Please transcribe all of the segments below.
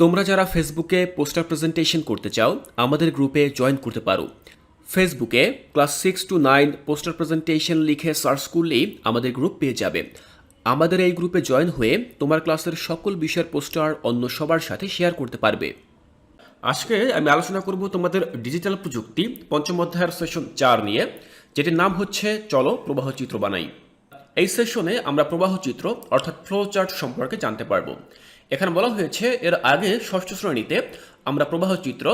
তোমরা যারা ফেসবুকে পোস্টার প্রেজেন্টেশন করতে চাও, আমাদের গ্রুপে জয়েন করতে পারো। ফেসবুকে class six to nine poster presentation লিখে সার্চ করলেই আমাদের গ্রুপ পেয়ে যাবে। আমাদের এই গ্রুপে জয়েন হয়ে তোমার ক্লাসের সকল বিষয়ের পোস্টার অন্য সবার সাথে শেয়ার করতে পারবে। আজকে আমি আলোচনা করব তোমাদের ডিজিটাল প্রযুক্তি পঞ্চম অধ্যায়ের সেশন চার নিয়ে, যেটির নাম হচ্ছে চলো প্রবাহ চিত্র বানাই। এই সেশনে আমরা প্রবাহ চিত্র, অর্থাৎ ফ্লো চার্ট সম্পর্কে জানতে পারব। এখানে বলা হয়েছে, এর আগে ষষ্ঠ শ্রেণীতে আমরা প্রবাহ চিত্র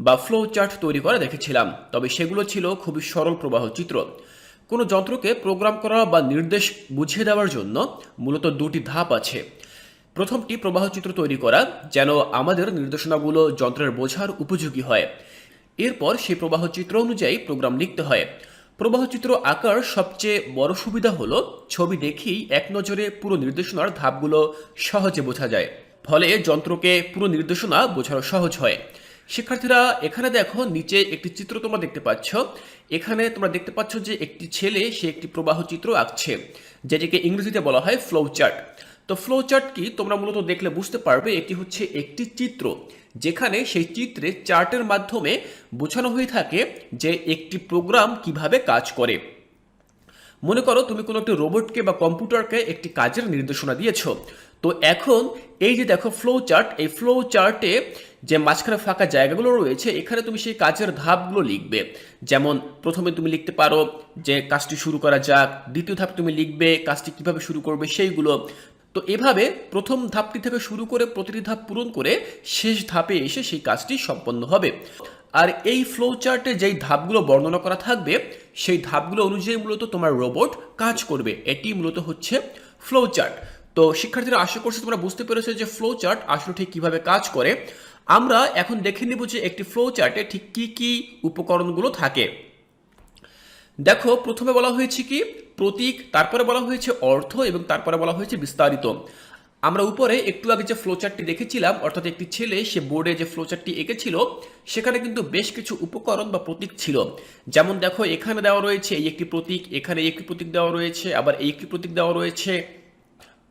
বা ফ্লো চার্ট তৈরি করা দেখেছিলাম, তবে সেগুলো ছিল খুবই সরল প্রবাহ চিত্র। কোনো যন্ত্রকে প্রোগ্রাম করা বা নির্দেশ বুঝিয়ে দেওয়ার জন্য মূলত দুটি ধাপ আছে। প্রথমটি প্রবাহ চিত্র তৈরি করা, যেন আমাদের নির্দেশনাগুলো যন্ত্রের বোঝার উপযোগী হয়। এরপর সেই প্রবাহ চিত্র অনুযায়ী প্রোগ্রাম লিখতে হয়। প্রবাহ চিত্র আঁকার সবচেয়ে বড় সুবিধা হলো ছবি দেখেই এক নজরে পুরো নির্দেশনার ধাপগুলো সহজে বোঝা যায়। ফলে যন্ত্রকে পুরো নির্দেশনা বোঝানো সহজ হয়। শিক্ষার্থীরা, এখানে দেখো নিচে একটি চিত্র তোমরা দেখতে পাচ্ছ। এখানে তোমরা দেখতে পাচ্ছ যে একটি ছেলে, সে একটি প্রবাহ চিত্র আঁকছে, যেটিকে ইংরেজিতে বলা হয় ফ্লো চার্ট তো ফ্লো চার্ট কি? তোমরা মূলত দেখলে বুঝতে পারবে, এটি হচ্ছে একটি চিত্র। যেখানে সেই চিত্রে চার্টের মাধ্যমে বোঝানো হয়ে থাকে যে একটি প্রোগ্রাম কীভাবে কাজ করে। মনে করো তুমি কোনো একটি রোবটকে বা কম্পিউটারকে একটি কাজের নির্দেশনা দিয়েছ। তো এখন এই যে দেখো ফ্লো চার্ট এই ফ্লো চার্টে যে মাঝখানে ফাঁকা জায়গাগুলো রয়েছে, এখানে তুমি সেই কাজের ধাপগুলো লিখবে। যেমন প্রথমে তুমি লিখতে পারো যে কাজটি শুরু করা যাক, দ্বিতীয় ধাপ তুমি লিখবে কাজটি কীভাবে শুরু করবে সেইগুলো। তো এভাবে প্রথম ধাপটি থেকে শুরু করে প্রতিটি ধাপ পূরণ করে শেষ ধাপে এসে সেই কাজটি সম্পন্ন হবে। আর এই ফ্লো চার্টে যেই ধাপগুলো বর্ণনা করা থাকবে, সেই ধাপগুলো অনুযায়ী মূলত তোমার রোবট কাজ করবে। এটি মূলত হচ্ছে ফ্লো চার্ট তো শিক্ষার্থীরা, আশা করছে তোমরা বুঝতে পেরেছ যে ফ্লো চার্ট আসলে ঠিক কীভাবে কাজ করে। আমরা এখন দেখে নিব যে একটি ফ্লো চার্টে ঠিক কী কী উপকরণগুলো থাকে। দেখো, প্রথমে বলা হয়েছে কি? প্রতীক, তারপরে বলা হয়েছে অর্থ এবং তারপরে বলা হয়েছে বিস্তারিত। আমরা উপরে একটু আগে যে ফ্লোচারটি দেখেছিলাম, অর্থাৎ একটি ছেলে, সে বোর্ডে যে ফ্লোচারটি এঁকেছিল, সেখানে কিন্তু বেশ কিছু উপকরণ বা প্রতীক ছিল। যেমন দেখো, এখানে দেওয়া রয়েছে এই একটি প্রতীক, এখানে একটি প্রতীক দেওয়া রয়েছে, আবার এই একটি প্রতীক দেওয়া রয়েছে।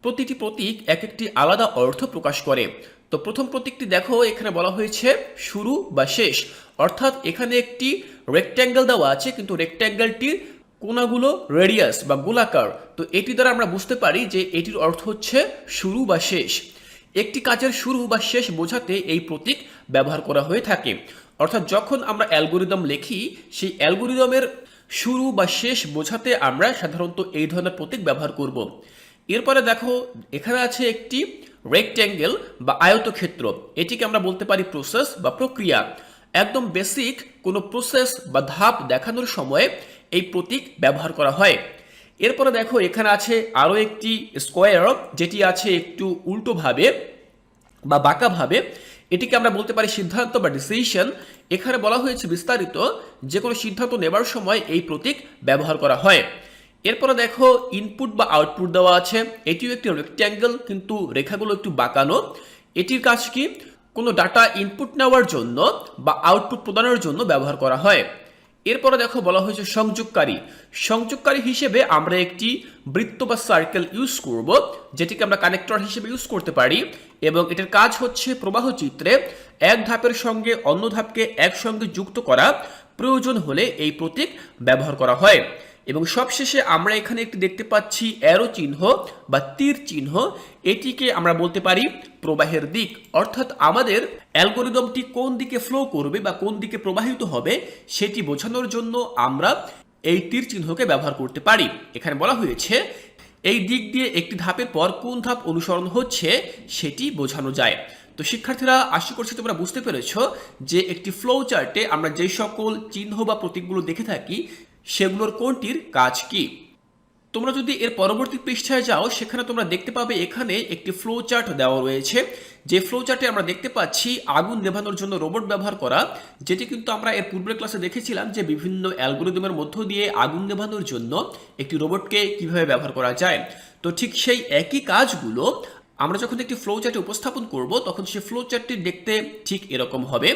প্রতিটি প্রতীক এক একটি আলাদা অর্থ প্রকাশ করে। তো প্রথম প্রতীকটি দেখো, এখানে বলা হয়েছে শুরু বা শেষ। অর্থাৎ এখানে একটি রেক্ট্যাঙ্গেল দেওয়া আছে, কিন্তু রেক্ট্যাঙ্গেলটির কোনাগুলো রেডিয়াস বা গোলাকার। তো এটি দ্বারা আমরা বুঝতে পারি যে এটির অর্থ হচ্ছে শুরু বা শেষ। একটি কাজের শুরু বা শেষ বোঝাতে এই প্রতীক ব্যবহার করা হয়ে থাকে। অর্থাৎ যখন আমরা অ্যালগোরিদম লিখি, সেই অ্যালগোরিদমের শুরু বা শেষ বোঝাতে আমরা সাধারণত এই ধরনের প্রতীক ব্যবহার করব। এরপরে দেখো, এখানে আছে একটি রেক্ট্যাঙ্গেল বা আয়তক্ষেত্র। এটিকে আমরা বলতে পারি প্রসেস বা প্রক্রিয়া। একদম বেসিক কোনো প্রসেস বা ধাপ দেখানোর সময় এই প্রতীক ব্যবহার করা হয়। এরপরে দেখো, এখানে আছে আরও একটি স্কোয়ার যেটি আছে একটু উল্টোভাবে বা বাঁকাভাবে এটিকে আমরা বলতে পারি সিদ্ধান্ত বা ডিসিশন এখানে বলা হয়েছে বিস্তারিত যে কোনো সিদ্ধান্ত নেবার সময় এই প্রতীক ব্যবহার করা হয়। এরপরে দেখো ইনপুট বা আউটপুট দেওয়া আছে। এটিও একটি রেক্ট্যাঙ্গেল কিন্তু রেখাগুলো একটু বাঁকানো। এটির কাজ কি? কোনো ডাটা ইনপুট নেওয়ার জন্য বা আউটপুট প্রদানের জন্য ব্যবহার করা হয়। এরপরে দেখো বলা হয়েছে সংযোগকারী। সংযোগকারী হিসেবে আমরা একটি বৃত্ত বা সার্কেল ইউজ করব, যেটিকে আমরা কানেক্টর হিসেবে ইউজ করতে পারি। এবং এটার কাজ হচ্ছে প্রবাহ চিত্রে এক ধাপের সঙ্গে অন্য ধাপকে একসঙ্গে যুক্ত করা প্রয়োজন হলে এই প্রতীক ব্যবহার করা হয়। এবং সবশেষে আমরা এখানে একটি দেখতে পাচ্ছি অ্যারো চিহ্ন বা তীর চিহ্ন। এটিকে আমরা বলতে পারি প্রবাহের দিক। অর্থাৎ আমাদের অ্যালগোরিদমটি কোন দিকে ফ্লো করবে বা কোন দিকে প্রবাহিত হবে সেটি বোঝানোর জন্য আমরা এই তীর চিহ্নকে ব্যবহার করতে পারি। এখানে বলা হয়েছে, এই দিক দিয়ে একটি ধাপের পর কোন ধাপ অনুসরণ হচ্ছে সেটি বোঝানো যায়। তো শিক্ষার্থীরা, আশা করছি তোমরা বুঝতে পেরেছ যে একটি ফ্লো চার্টে আমরা যে সকল চিহ্ন বা প্রতীকগুলো দেখে থাকি সেগুলোর কোনটির কাজ কি? তোমরা যদি এর পরবর্তী পৃষ্ঠায় যাও, সেখানে তোমরা দেখতে পাবে এখানে একটি ফ্লো চার্ট দেওয়া রয়েছে। যে ফ্লো চার্টে আমরা দেখতে পাচ্ছি আগুন নেভানোর জন্য রোবট ব্যবহার করা, যেটি কিন্তু আমরা এর পূর্বের ক্লাসে দেখেছিলাম যে বিভিন্ন অ্যালগোরিদমের মধ্য দিয়ে আগুন নেভানোর জন্য একটি রোবটকে কীভাবে ব্যবহার করা যায়। তো ঠিক সেই একই কাজগুলো আমরা যখন একটি ফ্লো চার্টে উপস্থাপন করব, তখন সেই ফ্লো চার্টটি দেখতে ঠিক এরকম হবে।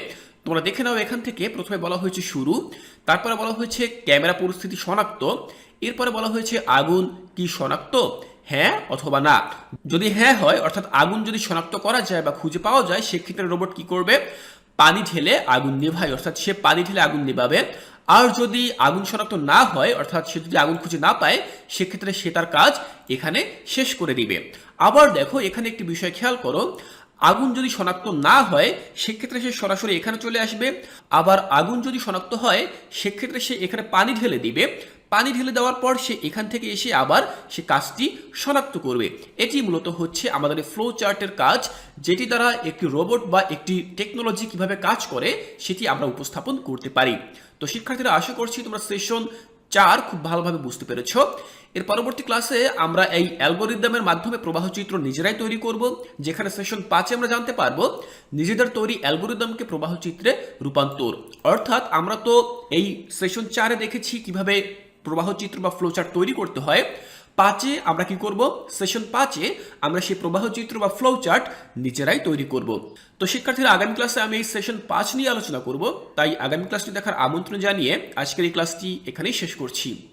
তোমরা দেখে নাও এখান থেকে। প্রথমে বলা হয়েছে শুরু, তারপরে বলা হয়েছে ক্যামেরা পরিস্থিতি শনাক্ত এরপরে বলা হয়েছে আগুন কি শনাক্ত হ্যাঁ অথবা না। যদি হ্যাঁ হয়, অর্থাৎ আগুন যদি শনাক্ত করা যায় বা খুঁজে পাওয়া যায়, সেক্ষেত্রে রোবট কি করবে? পানি ঢেলে আগুন নেভায়, অর্থাৎ সে পানি ঢেলে আগুন নেভাবে। আর যদি আগুন শনাক্ত না হয়, অর্থাৎ সে যদি আগুন খুঁজে না পায়, সেক্ষেত্রে সে তার কাজ এখানে শেষ করে দিবে। আবার দেখো, এখানে একটি বিষয় খেয়াল করো। আগুন যদি শনাক্ত না হয়, সেক্ষেত্রে সে সরাসরি এখানে চলে আসবে। আবার আগুন যদি শনাক্ত হয়, সেক্ষেত্রে সে এখানে পানি ঢেলে দিবে। পানি ঢেলে দেওয়ার পর সে এখান থেকে এসে আবার সে কাজটি শনাক্ত করবে। এটি মূলত হচ্ছে আমাদের ফ্লো চার্টের কাজ, যেটি দ্বারা একটি রোবট বা একটি টেকনোলজি কীভাবে কাজ করে, সেটি আমরা উপস্থাপন করতে পারি। তো শিক্ষার্থীরা, আশা করছি তোমরা সেশন চার খুব ভালোভাবে বুঝতে পেরেছ। এর পরবর্তী ক্লাসে আমরা এই অ্যালগোরিদমের মাধ্যমে প্রবাহ চিত্র নিজেরাই তৈরি করব, যেখানে সেশন পাঁচে আমরা জানতে পারব নিজেদের তৈরি অ্যালগোরিদমকে প্রবাহ চিত্রে রূপান্তর। অর্থাৎ আমরা তো এই সেশন চারে দেখেছি কীভাবে প্রবাহ চিত্র বা ফ্লোচার্ট তৈরি করতে হয়। পাঁচে আমরা কি করব? সেশন পাঁচে আমরা সেই প্রবাহ চিত্র বা ফ্লো চার্ট নিজেরাই তৈরি করব। তো শিক্ষার্থীরা, আগামী ক্লাসে আমি এই সেশন পাঁচ নিয়ে আলোচনা করব। তাই আগামী ক্লাসটি দেখার আমন্ত্রণ জানিয়ে আজকের এই ক্লাসটি এখানেই শেষ করছি।